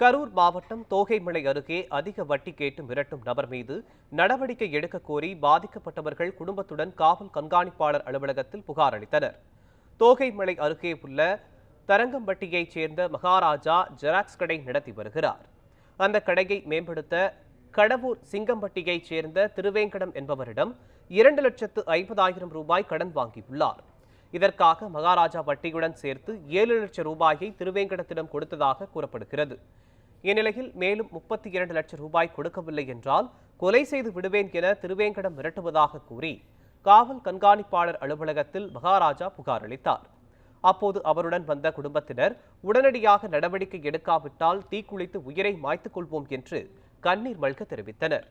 கரூர் மாவட்டம் தோகைமலை அருகே அதிக வட்டி கேட்டு மிரட்டும் நபர் மீது நடவடிக்கை எடுக்க கோரி பாதிக்கப்பட்டவர்கள் குடும்பத்துடன் காவல் கண்காணிப்பாளர் அலுவலகத்தில் புகார் அளித்தனர். தோகைமலை அருகே உள்ள தரங்கம்பட்டியைச் சேர்ந்த மகாராஜா ஜெராக்ஸ் கடை நடத்தி வருகிறார். அந்த கடையை மேம்படுத்த கடவூர் சிங்கம்பட்டியைச் சேர்ந்த திருவேங்கடம் என்பவரிடம் இரண்டு லட்சத்து ஐம்பதாயிரம் ரூபாய் கடன் வாங்கியுள்ளார். இதற்காக மகாராஜா வட்டியுடன் சேர்த்து ஏழு லட்சம் ரூபாயை திருவேங்கடத்திடம் கொடுத்ததாக கூறப்படுகிறது. இந்நிலையில் மேலும் முப்பத்தி இரண்டு லட்சம் ரூபாய் கொடுக்கவில்லை என்றால் கொலை செய்து விடுவேன் என திருவேங்கடம் மிரட்டுவதாக கூறி காவல் கண்காணிப்பாளர் அலுவலகத்தில் மகாராஜா புகார் அளித்தார். அப்போது அவருடன் வந்த குடும்பத்தினர் உடனடியாக நடவடிக்கை எடுக்காவிட்டால் தீக்குளித்து உயிரை மாய்த்துக் கொள்வோம் என்று கண்ணீர் மல்க தெரிவித்தனர்.